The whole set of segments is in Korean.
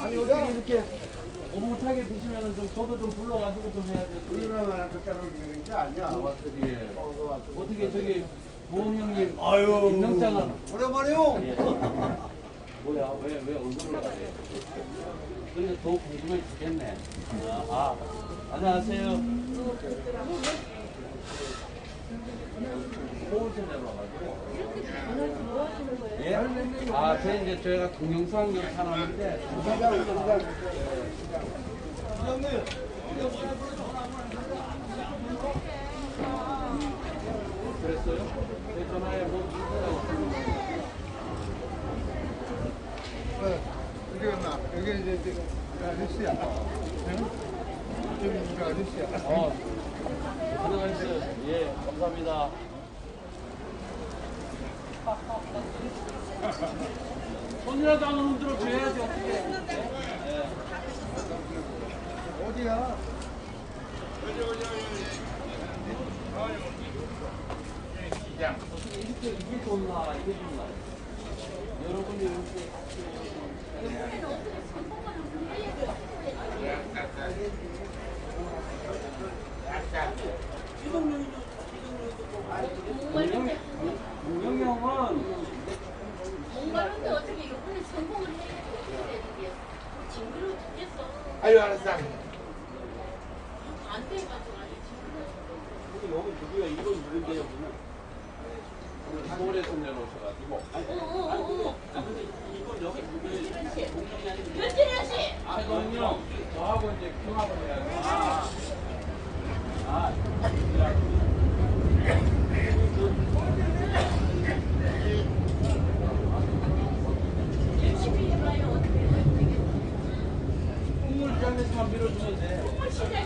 아니 어떻게 이렇게 오붓하게 드시면은 좀 저도 좀 불러가지고 좀 해야죠. 얼마나 그까는 되는 게 아니야. 예. 어떻게 저기 보험 형님 아유. 임명장을 오랜만에요. 예. 뭐야 왜 왜 얼굴을 가래? 근데 더 궁금해 죽겠네. 아, 아 안녕하세요. 예? 아, 제 이제 저희가 동영상 연산하는데 그랬어요? 제 전화에 뭐 어디 갔나? 여기 이제 아저씨야. 응? 좀 이거 아저씨야. 어, 안녕하세요. 예, 감사합니다. 손이라도 안 흔들어 줘야지 어떻게. 예. 어디야? 어떻게 이렇게 이게 좋나 이게 좋나. 여러분이 이렇게 문영이 형은 뭔가는데 어떻게 이번에 성공을 해야 되는데 징그러워 죽겠어. 아유 알았어. 안 돼가지고 아주 징그러워. 여기 누구야 이건 누군데 여기는 오늘 서울에서 내려오셔가지고 어어어어. 이건 여기 누구예요? 변진현 씨. 최동영 저하고 이제 경합을 해야지. 아, 아,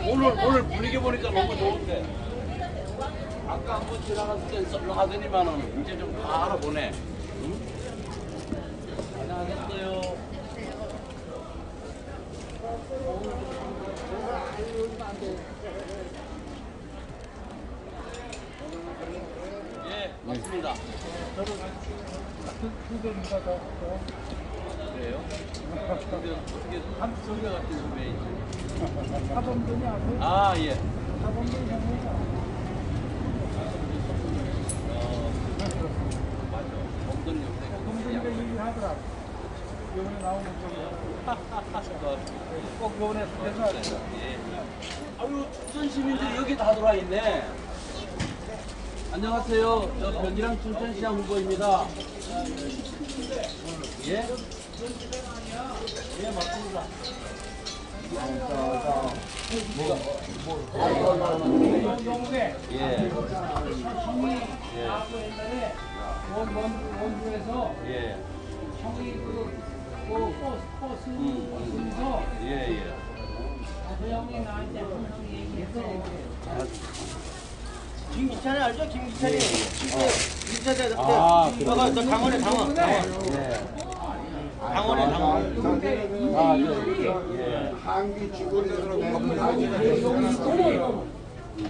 오늘 오늘 분위기 보니까 너무 좋은데. 아까 한번 지나갔을 땐 썰렁하더니만은 이제 좀 다 알아보네. 응? 안녕하셨어요. 예, 맞습니다. 그래요? 근데 어떻게 한 소개 같은 선배이지? 사범들이 아세요? 아, 예. 아세요? 어, 맞아. 동생들 얘기하더라. 이번에 나오는 쪽에. 꼭. 예. 아유, 춘천 시민들이 여기 다 들어와 있네. 안녕하세요. 저 변희랑 춘천시장 후보입니다. 예? 예, 맞습니다. 예. 예. 나하고 옛날에 원, 원, 원주에서 예. 형이 그, 그 버스, 버스 순서 예, 예. 그 형이 나한테 항상 얘기해서 김기찬이 알죠? 김기찬이 친구 김기찬이 아, 그때 너가 너 당원에 당원 당원 예. 당원에 당원 근데 아, 예. 예. 한기 직원들로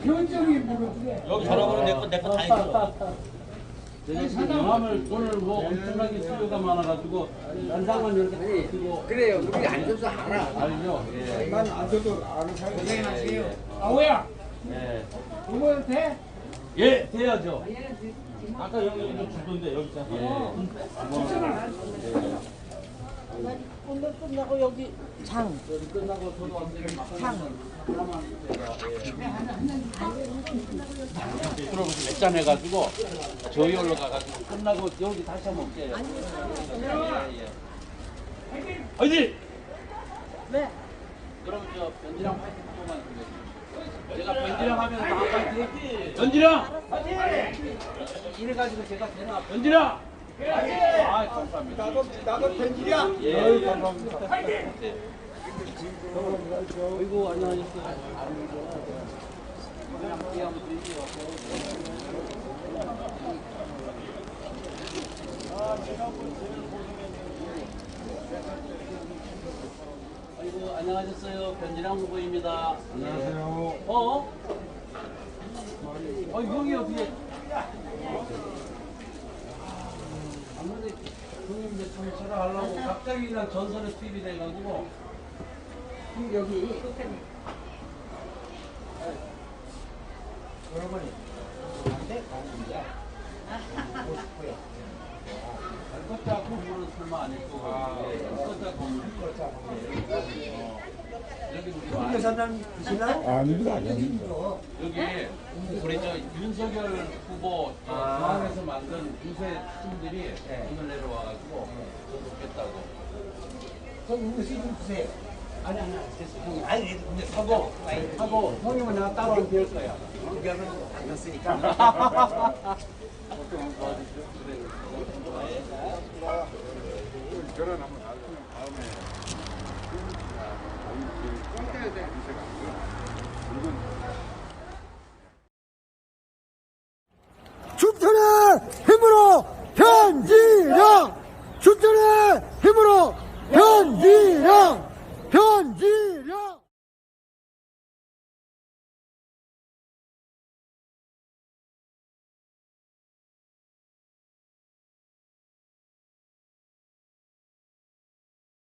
변정이 모르는데 여기 전화번호 내거 내거 다 있어 명함을 돈을 뭐 엄청나게 수요가 많아가지고 연상만 이렇게 쓰고 그래요. 우리 앉아서 알아. 알죠? 예. 난 앉아도 아는 사람이 고생하세요. 아우야 예. 이모한테 예, 돼야죠. 아까 좀 주던데 여기 있잖아 예. 오늘 끝나고 여기 장. 여기 끝나고 저도 완전히 막 예. 들어보시 몇잔 해가지고 저희 올라가가지고 끝나고 여기 다시 한번 올게요. 예, 예. 어디? 네. 그럼 저 변지랑 파이팅 한번만 해주세요. 제가 변지랑 하면 다 파이팅. 변지랑. 파이팅. 이래 가지고 제가 되나 변지랑. 아 감사합니다. 나도 나도 변질이야 예, 감사합니다. 네. 어이구 안녕하셨어요. 그냥 함께 한번 드리죠. 아이고 안녕하셨어요. 변진랑 후보입니다. 안녕하세요. 어? 어 형이 어떻게? 아무래도 형님 이제 대통령처럼 하려고 갑자기 그냥 전선에 투입이 돼가지고 여기 걷자 공부는 설마 안 했고 걷자 공부 여기 우리 와아 닙니다, 아닙니다. 여기 우리 저 윤석열 후보 저 중앙에서 만든 유세 팀들이 오늘 내려와가지고 저 돕겠다고. 아니 근데 하고 하고 형님은 내가 따로 배울 거야. 그게 하면 안 됐으니까.